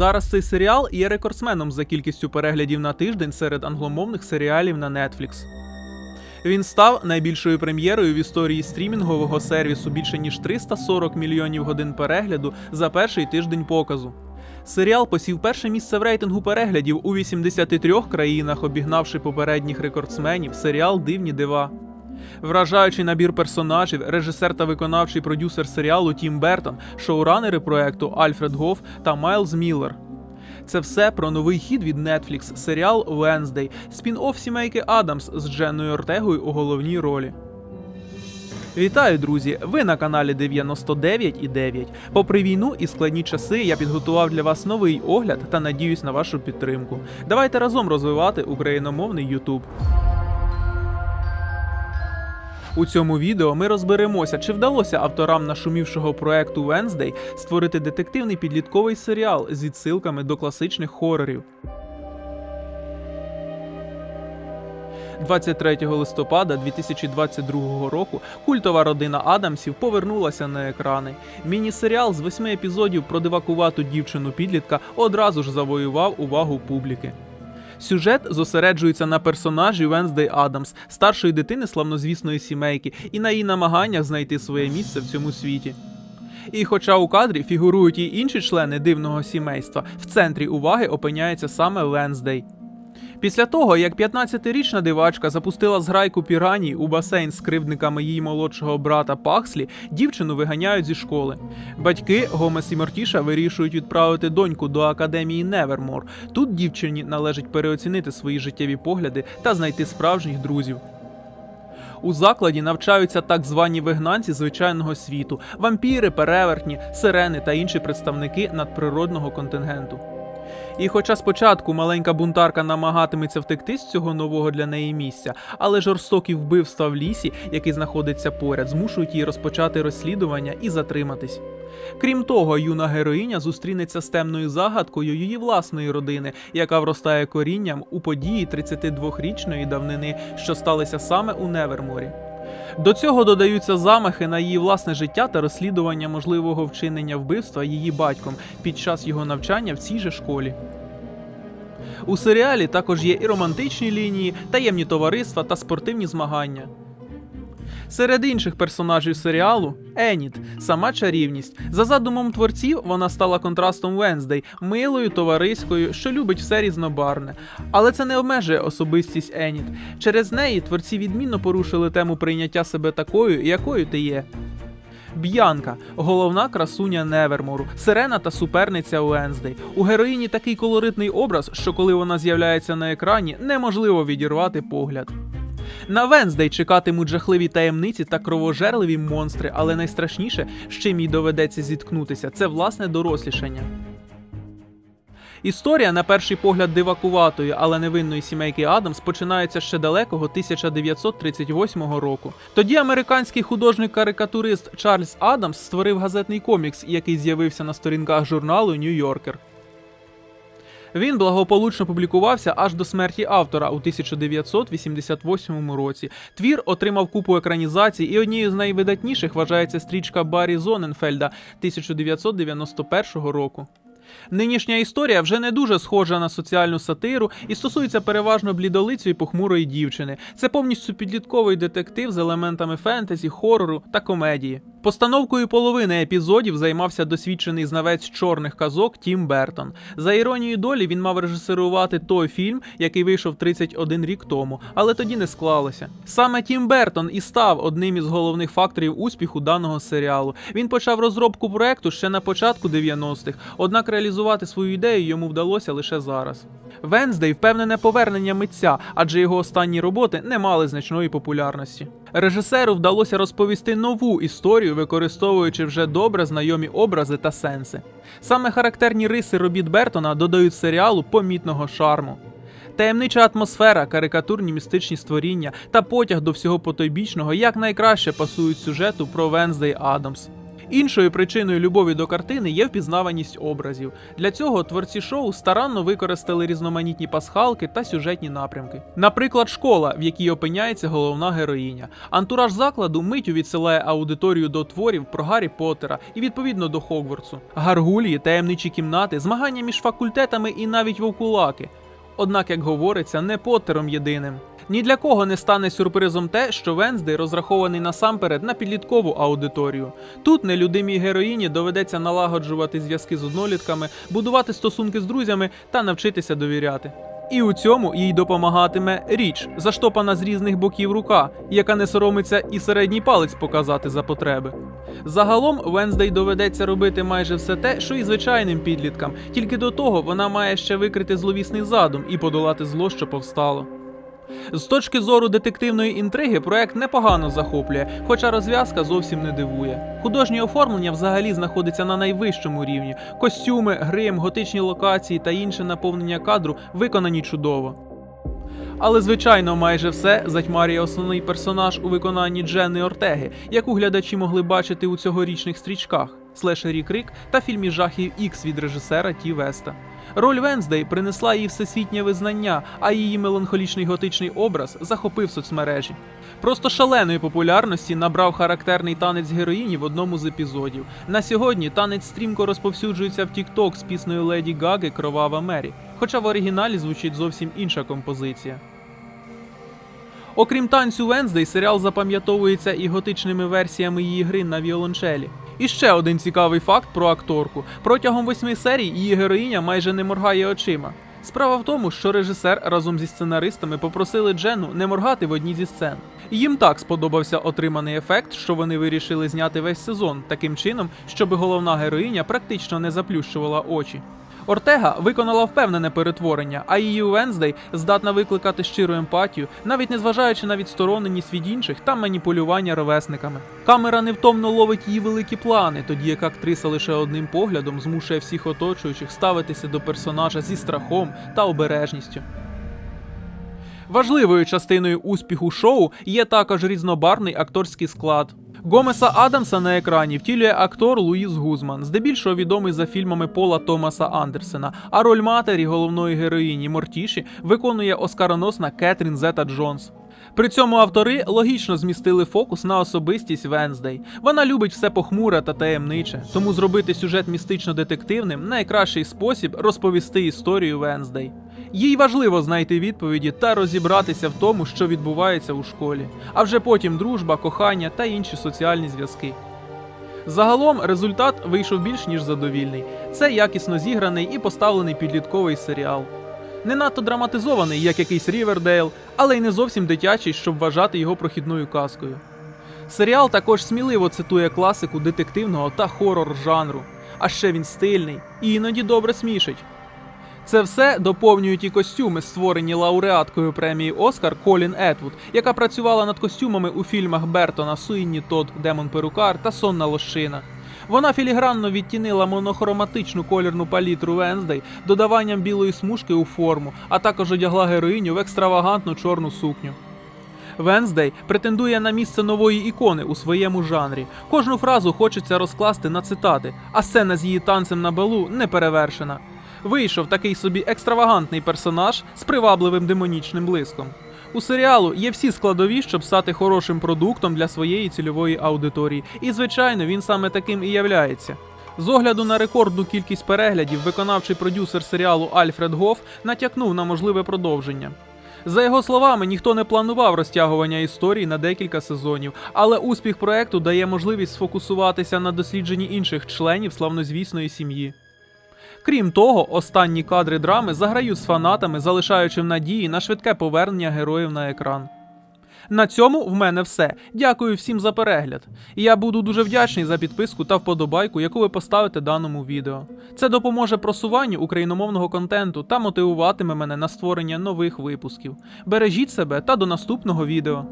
Зараз цей серіал є рекордсменом за кількістю переглядів на тиждень серед англомовних серіалів на Netflix. Він став найбільшою прем'єрою в історії стрімінгового сервісу більше ніж 340 мільйонів годин перегляду за перший тиждень показу. Серіал посів перше місце в рейтингу переглядів у 83 країнах, обігнавши попередніх рекордсменів серіал Дивні дива. Вражаючий набір персонажів, режисер та виконавчий продюсер серіалу Тім Бертон, шоуранери проекту Альфред Гоф та Майлз Міллер. Це все про новий хід від Netflix, серіал Wednesday, спін-офф сімейки Адамс з Дженною Ортегою у головній ролі. Вітаю, друзі! Ви на каналі 99,9. Попри війну і складні часи, я підготував для вас новий огляд та надіюсь на вашу підтримку. Давайте разом розвивати україномовний YouTube. У цьому відео ми розберемося, чи вдалося авторам нашумівшого проекту Wednesday створити детективний підлітковий серіал з відсилками до класичних хорорів. 23 листопада 2022 року культова родина Адамсів повернулася на екрани. Міні-серіал з восьми епізодів про дивакувату дівчину підлітка одразу ж завоював увагу публіки. Сюжет зосереджується на персонажі Венсдей Адамс, старшої дитини славнозвісної сімейки, і на її намаганнях знайти своє місце в цьому світі. І хоча у кадрі фігурують і інші члени дивного сімейства, в центрі уваги опиняється саме Венздей. Після того, як 15-річна дивачка запустила зграйку піраній у басейн з кривдниками її молодшого брата Пакслі, дівчину виганяють зі школи. Батьки Гомес і Мортіша вирішують відправити доньку до академії Невермор. Тут дівчині належить переоцінити свої життєві погляди та знайти справжніх друзів. У закладі навчаються так звані вигнанці звичайного світу, вампіри, перевертні, сирени та інші представники надприродного контингенту. І хоча спочатку маленька бунтарка намагатиметься втекти з цього нового для неї місця, але жорстокі вбивства в лісі, який знаходиться поряд, змушують її розпочати розслідування і затриматись. Крім того, юна героїня зустрінеться з темною загадкою її власної родини, яка вростає корінням у події 32-річної давнини, що сталися саме у Неверморі. До цього додаються замахи на її власне життя та розслідування можливого вчинення вбивства її батьком під час його навчання в цій же школі. У серіалі також є і романтичні лінії, таємні товариства та спортивні змагання. Серед інших персонажів серіалу Еніт, сама чарівність. За задумом творців, вона стала контрастом Венздей, милою, товариською, що любить все різнобарне. Але це не обмежує особистість Еніт. Через неї творці відмінно порушили тему прийняття себе такою, якою ти є. Б'янка головна красуня Невермору, сирена та суперниця Уенздей. У героїні такий колоритний образ, що коли вона з'являється на екрані, неможливо відірвати погляд. На Венздей чекатимуть жахливі таємниці та кровожерливі монстри, але найстрашніше, з чим їй доведеться зіткнутися, це власне дорослішання. Історія, на перший погляд, дивакуватої, але невинної сімейки Адамс починається ще далекого 1938 року. Тоді американський художник-карикатурист Чарльз Адамс створив газетний комікс, який з'явився на сторінках журналу Нью-Йоркер. Він благополучно публікувався аж до смерті автора у 1988 році. Твір отримав купу екранізацій, і однією з найвидатніших вважається стрічка Баррі Зоненфельда 1991 року. Нинішня історія вже не дуже схожа на соціальну сатиру і стосується переважно блідолицю і похмурої дівчини. Це повністю підлітковий детектив з елементами фентезі, хорору та комедії. Постановкою половини епізодів займався досвідчений знавець чорних казок Тім Бертон. За іронією долі він мав режисерувати той фільм, який вийшов 31 рік тому, але тоді не склалося. Саме Тім Бертон і став одним із головних факторів успіху даного серіалу. Він почав розробку проекту ще на початку 90-х, однак реалізувати свою ідею йому вдалося лише зараз. Венздей впевнене повернення митця, адже його останні роботи не мали значної популярності. Режисеру вдалося розповісти нову історію, використовуючи вже добре знайомі образи та сенси. Саме характерні риси робіт Бертона додають серіалу помітного шарму. Таємнича атмосфера, карикатурні містичні створіння та потяг до всього потойбічного якнайкраще пасують сюжету про Венздей Адамс. Іншою причиною любові до картини є впізнаваність образів. Для цього творці шоу старанно використали різноманітні пасхалки та сюжетні напрямки. Наприклад, школа, в якій опиняється головна героїня. Антураж закладу миттю відсилає аудиторію до творів про Гаррі Поттера і відповідно до Хогвартсу. Гаргулії, таємничі кімнати, змагання між факультетами і навіть вовкулаки. Однак, як говориться, не Поттером єдиним. Ні для кого не стане сюрпризом те, що Венздей розрахований насамперед на підліткову аудиторію. Тут нелюдимій героїні доведеться налагоджувати зв'язки з однолітками, будувати стосунки з друзями та навчитися довіряти. І у цьому їй допомагатиме річ, заштопана з різних боків рука, яка не соромиться і середній палець показати за потреби. Загалом Венздей доведеться робити майже все те, що і звичайним підліткам, тільки до того вона має ще викрити зловісний задум і подолати зло, що повстало. З точки зору детективної інтриги, проект непогано захоплює, хоча розв'язка зовсім не дивує. Художнє оформлення взагалі знаходиться на найвищому рівні. Костюми, грим, готичні локації та інше наповнення кадру виконані чудово. Але, звичайно, майже все затьмарює основний персонаж у виконанні Дженни Ортеги, яку глядачі могли бачити у цьогорічних стрічках слешері Крик та фільмі жахів Ікс від режисера Ті Веста. Роль Венздей принесла їй всесвітнє визнання, а її меланхолічний готичний образ захопив соцмережі. Просто шаленої популярності набрав характерний танець героїні в одному з епізодів. На сьогодні танець стрімко розповсюджується в TikTok з піснею Леді Гаги Кровава Мері, хоча в оригіналі звучить зовсім інша композиція. Окрім танцю Венздей, серіал запам'ятовується і готичними версіями її гри на віолончелі. І ще один цікавий факт про акторку: протягом восьми серій її героїня майже не моргає очима. Справа в тому, що режисер разом зі сценаристами попросили Джену не моргати в одній зі сцен. Їм так сподобався отриманий ефект, що вони вирішили зняти весь сезон таким чином, щоб головна героїня практично не заплющувала очі. Ортега виконала впевнене перетворення, а її Венздей здатна викликати щиру емпатію, навіть незважаючи на відстороненість від інших та маніпулювання ровесниками. Камера невтомно ловить її великі плани, тоді як актриса лише одним поглядом змушує всіх оточуючих ставитися до персонажа зі страхом та обережністю. Важливою частиною успіху шоу є також різнобарвний акторський склад. Гомеса Адамса на екрані втілює актор Луїс Гузман, здебільшого відомий за фільмами Пола Томаса Андерсена, а роль матері головної героїні Мортіші виконує оскароносна Кетрін Зета Джонс. При цьому автори логічно змістили фокус на особистість Венздей. Вона любить все похмуре та таємниче, тому зробити сюжет містично-детективним найкращий спосіб розповісти історію Венздей. Їй важливо знайти відповіді та розібратися в тому, що відбувається у школі, а вже потім дружба, кохання та інші соціальні зв'язки. Загалом результат вийшов більш ніж задовільний. Це якісно зіграний і поставлений підлітковий серіал. Не надто драматизований, як якийсь Рівердейл, але й не зовсім дитячий, щоб вважати його прохідною казкою. Серіал також сміливо цитує класику детективного та хорор жанру, а ще він стильний і іноді добре смішить. Це все доповнюють і костюми, створені лауреаткою премії Оскар Колін Етвуд, яка працювала над костюмами у фільмах Бертона Суїнні Тод, Демон Перукар та Сонна лощина. Вона філігранно відтінила монохроматичну колірну палітру Венздей додаванням білої смужки у форму, а також одягла героїню в екстравагантну чорну сукню. Венздей претендує на місце нової ікони у своєму жанрі. Кожну фразу хочеться розкласти на цитати, а сцена з її танцем на балу не перевершена. Вийшов такий собі екстравагантний персонаж з привабливим демонічним блиском. У серіалу є всі складові, щоб стати хорошим продуктом для своєї цільової аудиторії, і звичайно, він саме таким і являється. З огляду на рекордну кількість переглядів, виконавчий продюсер серіалу Альфред Гоф натякнув на можливе продовження. За його словами, ніхто не планував розтягування історії на декілька сезонів, але успіх проекту дає можливість сфокусуватися на дослідженні інших членів славнозвісної сім'ї. Крім того, останні кадри драми заграють з фанатами, залишаючи надії на швидке повернення героїв на екран. На цьому в мене все. Дякую всім за перегляд. Я буду дуже вдячний за підписку та вподобайку, яку ви поставите даному відео. Це допоможе просуванню україномовного контенту та мотивуватиме мене на створення нових випусків. Бережіть себе та до наступного відео.